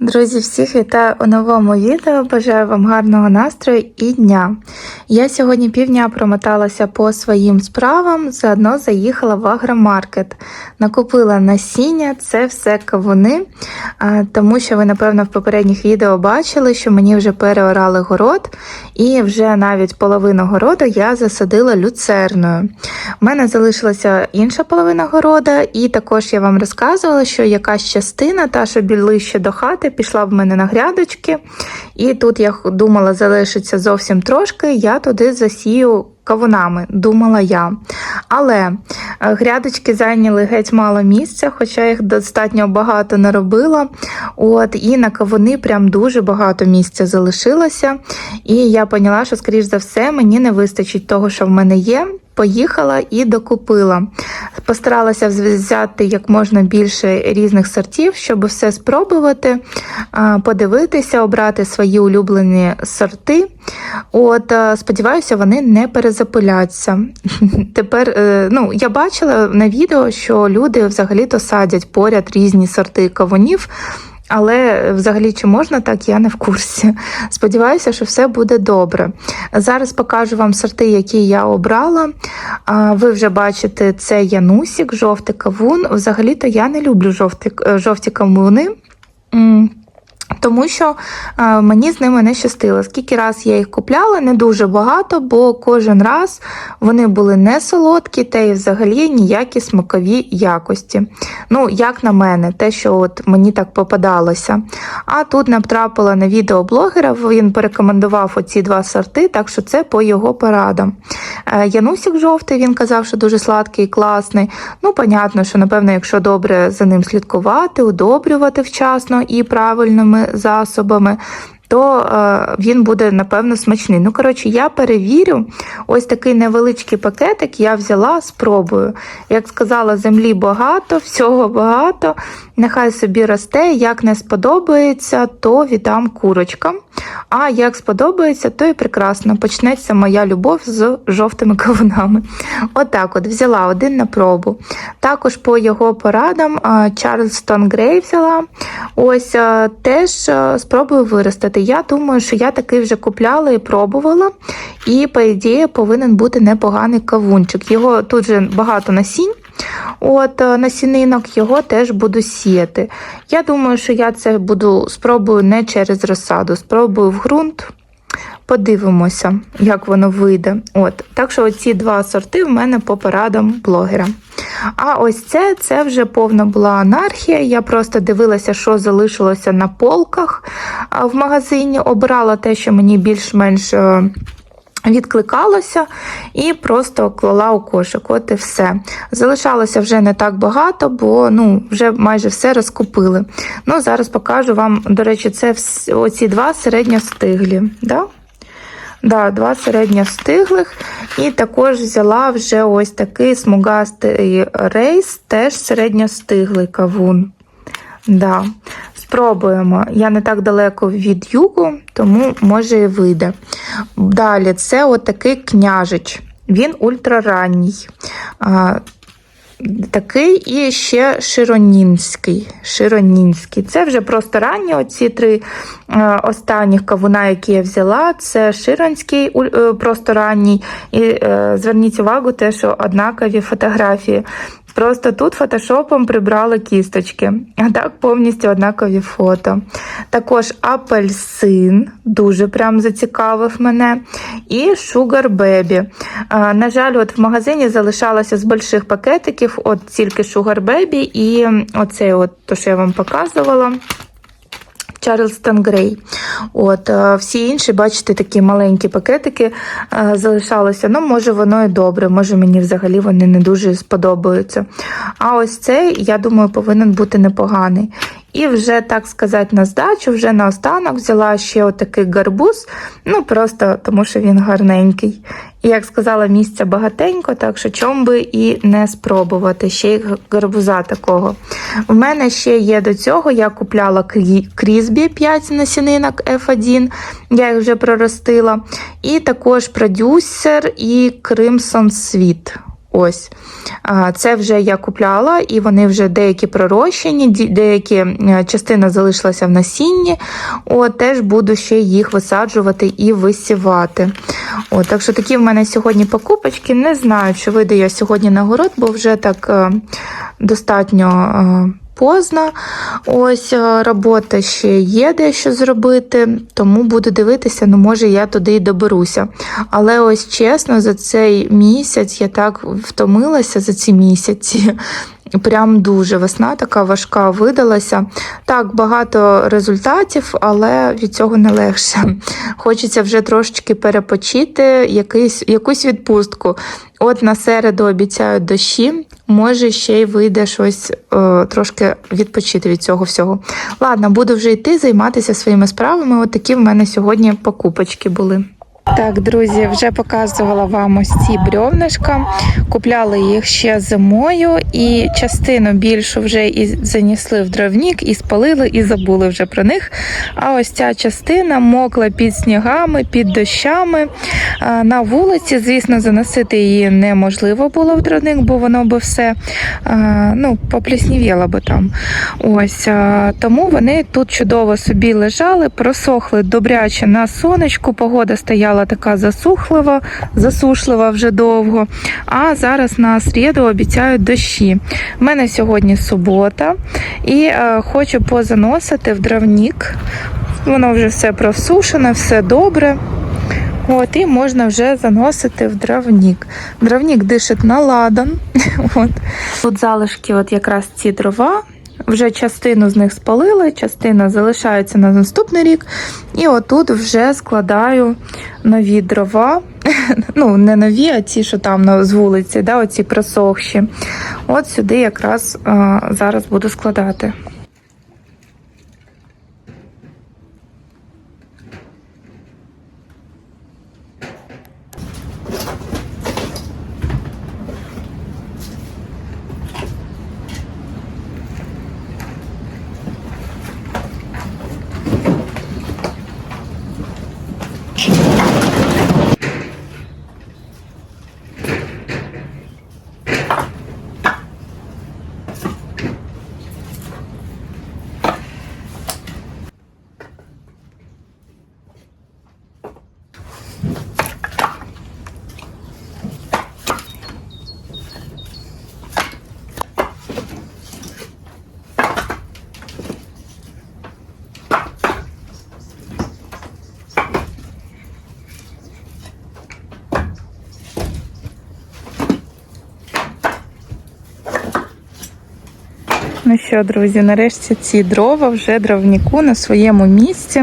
Друзі, всіх вітаю у новому відео. Бажаю вам гарного настрою і дня. Я сьогодні півдня промоталася по своїм справам, заодно заїхала в агромаркет. Накупила насіння, це все кавуни, тому що ви, напевно, в попередніх відео бачили, що мені вже переорали город, і вже навіть половину городу я засадила люцерною. У мене залишилася інша половина города, і також я вам розказувала, що якась частина, та що ближче до хати, пішла в мене на грядочки. І тут я думала, залишиться зовсім трошки, я туди засію кавунами, думала я. Але е, грядочки зайняли геть мало місця, хоча їх достатньо багато наробила. От, І на кавуни прям дуже багато місця залишилося. І я поняла, що, скоріш за все, мені не вистачить того, що в мене є. Поїхала і докупила. Постаралася взяти як можна більше різних сортів, щоб все спробувати, подивитися, обрати свої улюблені сорти. От, Сподіваюся, вони не перезапиляться. Тепер е, ну, я бачила на відео, що люди взагалі-то садять поряд різні сорти кавунів. Але взагалі, чи можна так, я не в курсі. Сподіваюся, що все буде добре. Зараз покажу вам сорти, які я обрала. Ви вже бачите, це янусік, жовтий кавун. Взагалі-то я не люблю жовті, жовті кавуни. Тому що е, мені з ними не щастило. Скільки раз я їх купляла, не дуже багато, бо кожен раз вони були не солодкі, та й взагалі ніякі смакові якості. Ну, як на мене, те, що от мені так попадалося. А тут натрапила на відео блогера, він порекомендував оці два сорти, так що це по його порадам. Е, Янусик жовтий, він казав, що дуже сладкий і класний. Ну, понятно, що, напевно, якщо добре за ним слідкувати, удобрювати вчасно і правильними засобами, то е, він буде, напевно, смачний. Ну, коротше, я перевірю, ось такий невеличкий пакетик я взяла, спробую. Як сказала, землі багато, всього багато. Нехай собі росте, як не сподобається, то віддам курочкам. А як сподобається, то і прекрасно. Почнеться моя любов з жовтими кавунами. Отак от, взяла один на пробу. Також по його порадам Чарльстон Грей взяла. Ось теж спробую виростити. Я думаю, що я такий вже купляла і пробувала. І, по ідеї, повинен бути непоганий кавунчик. Його тут же багато насінь. От насінинок його теж буду сіяти. Я думаю, що я це буду спробую не через розсаду, спробую в ґрунт. Подивимося, як воно вийде. От. Так що ці два сорти в мене по порадам блогера. А ось це це вже повна була анархія. Я просто дивилася, що залишилося на полках в магазині. Обрала те, що мені більш-менш. Відкликалося і просто клала у кошик. От і все. Залишалося вже не так багато, бо ну, вже майже все розкупили. Ну, Зараз покажу вам, до речі, це оці два середньостиглі. Да? Да, Два середньостиглих. І також взяла вже ось такий смугастий рейс, теж середньостиглий кавун. Да. Спробуємо. Я не так далеко від югу, тому може і вийде. Далі, це отакий княжич. Він ультраранній. Такий і ще Широнінський. Широнінський. Це вже просто ранні оці три останніх кавуна, які я взяла. Це Широнський, е, просто ранній. І е, зверніть увагу, те, що однакові фотографії. Просто тут фотошопом прибрали кісточки, а так повністю однакові фото. Також апельсин, дуже прям зацікавив мене. І Sugar Baby. На жаль, от в магазині залишалося з больших пакетиків от тільки Sugar Baby і оцей, от, то, що я вам показувала. Чарльстон Грей. От, е, Всі інші, бачите, такі маленькі пакетики е, залишалися. Ну, може, воно і добре, може мені взагалі вони не дуже сподобаються. А ось цей, я думаю, повинен бути непоганий. І вже, так сказати, на здачу, вже на останок взяла ще отакий гарбуз, ну просто тому що він гарненький. І, як сказала, місця багатенько, так що чом би і не спробувати ще й гарбуза такого. У мене ще є до цього, я купляла крізбі 5 насінинок F1, я їх вже проростила. І також продюсер і Crimson Sweet. Ось. Це вже я купляла, і вони вже деякі пророщені, деякі е, частина залишилася в насінні. От, теж буду ще їх висаджувати і висівати. От, так що такі в мене сьогодні покупочки. Не знаю, чи вийде я сьогодні на город, бо вже так е, достатньо. Поздно, ось е, робота ще є дещо зробити, тому буду дивитися, ну може я туди і доберуся. Але ось чесно, за цей місяць я так втомилася за ці місяці. Прям дуже весна така важка видалася. Так, багато результатів, але від цього не легше. Хочеться вже трошечки перепочити, якийсь, якусь відпустку. От на середу обіцяють дощі, може ще й вийде щось е, трошки відпочити від цього всього. Ладно, буду вже йти займатися своїми справами. От такі в мене сьогодні покупочки були. Так, друзі, вже показувала вам ось ці брьовнишка. Купляли їх ще зимою, і частину більшу вже і занесли в дровнік, і спалили, і забули вже про них. А ось ця частина мокла під снігами, під дощами. На вулиці, звісно, заносити її неможливо було в дровник, бо воно би все ну, попліснівіло би там. Ось тому вони тут чудово собі лежали, просохли добряче на сонечку. Погода стояла така засухлива, засушлива вже довго. А зараз на середу обіцяють дощі. У мене сьогодні субота, і е, хочу позаносити в дровнік. Воно вже все просушене, все добре. От, і можна вже заносити в дровнік. Дровнік дишить на ладан. От. Тут залишки, от якраз ці дрова. Вже частину з них спалили, частина залишається на наступний рік. І отут вже складаю нові дрова. Ну, не нові, а ті, що там з вулиці, да, оці просохші. От сюди якраз а, зараз буду складати. Ну що, друзі, нарешті ці дрова вже дровніку на своєму місці.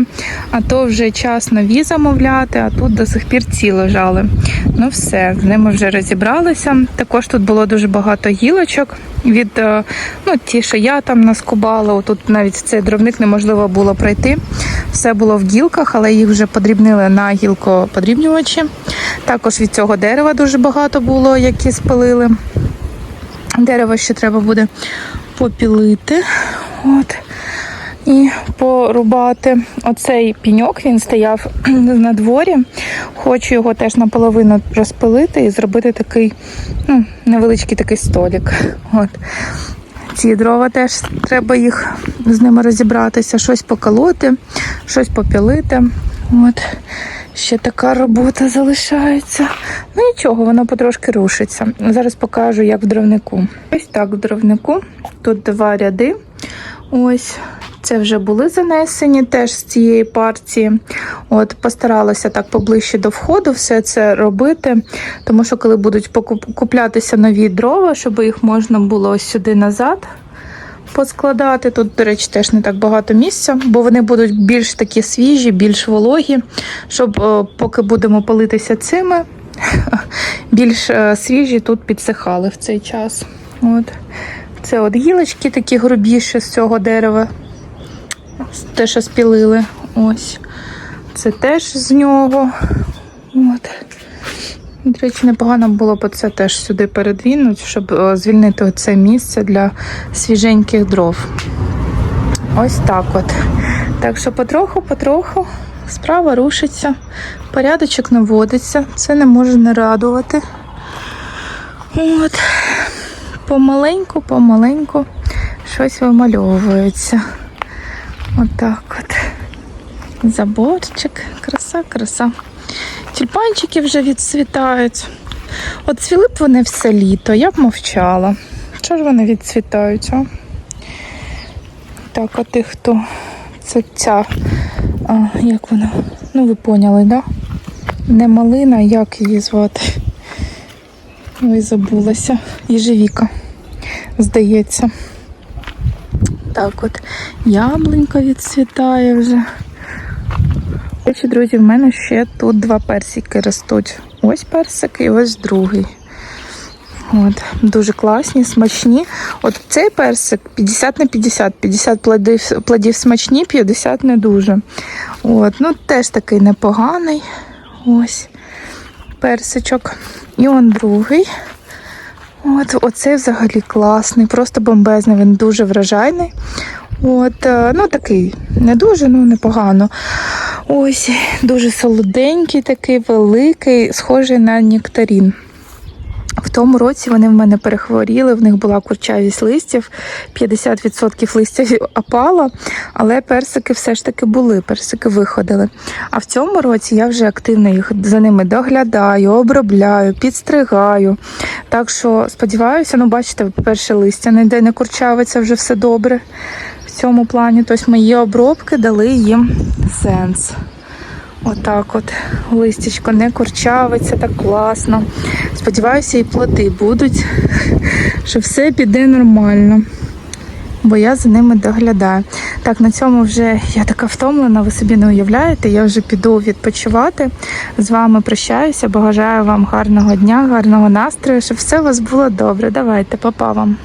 А то вже час нові замовляти, а тут до сих пір ці лежали. Ну все, з ними вже розібралися. Також тут було дуже багато гілочок від е, ну, ті, що я там наскубала. Тут навіть цей дровник неможливо було пройти. Все було в гілках, але їх вже подрібнили на гілкоподрібнювачі. Також від цього дерева дуже багато було, які спалили. Дерево ще треба буде попілити. От. І порубати. Оцей піньок він стояв на дворі. Хочу його теж наполовину розпилити і зробити такий ну, невеличкий такий столик. От. Ці дрова теж треба їх з ними розібратися, щось поколоти, щось попілити. От. Ще така робота залишається. Ну нічого, воно потрошки рушиться. Зараз покажу, як в дровнику. Ось так в дровнику. Тут два ряди. Ось. Це вже були занесені теж з цієї партії. От постаралася так поближче до входу все це робити. Тому що коли будуть куплятися нові дрова, щоб їх можна було сюди назад поскладати. Тут, до речі, теж не так багато місця, бо вони будуть більш такі свіжі, більш вологі, щоб е, поки будемо палитися цими, більш е, свіжі тут підсихали в цей час. От. Це от гілочки такі грубіші з цього дерева. Те, що спілили. Ось. Це теж з нього. От. До речі, непогано було б це теж сюди передвинути, щоб е, звільнити це місце для свіженьких дров. Ось так от. Так що потроху-потроху справа рушиться, порядочок наводиться. Це не може не радувати. От, помаленьку, помаленьку щось вимальовується. Отак от. Заборчик, краса, краса. Тюльпанчики вже відцвітають. От цвіли б вони все літо, я б мовчала. Чого ж вони відцвітають? А? Так, а тих, хто це ця, а, як вона? Ну, ви поняли, да? Не малина, як її звати? Ой, забулася. Єжевіка, здається. Так от, яблунька відцвітає вже. Речі, друзі, в мене ще тут два персики ростуть. Ось персик і ось другий. От, дуже класні, смачні. От цей персик 50 на 50. 50 плодів, плодів смачні, 50 не дуже. От, ну теж такий непоганий. Ось персичок. І он другий. От, оцей взагалі класний, просто бомбезний, він дуже вражайний. От, е, ну такий, не дуже, ну непогано. Ось, дуже солоденький, такий великий, схожий на нектарін. В тому році вони в мене перехворіли, в них була курчавість листів, 50% листя опало, але персики все ж таки були, персики виходили. А в цьому році я вже активно їх за ними доглядаю, обробляю, підстригаю. Так що сподіваюся, ну бачите, перше листя ніде не курчавиться, вже все добре в цьому плані. Тобто мої обробки дали їм сенс. Отак от листячко не курчавиться, так класно. Сподіваюся, і плоди будуть, що все піде нормально. Бо я за ними доглядаю. Так, на цьому вже я така втомлена, ви собі не уявляєте. Я вже піду відпочивати. З вами прощаюся. Бажаю вам гарного дня, гарного настрою, щоб все у вас було добре. Давайте, папа вам.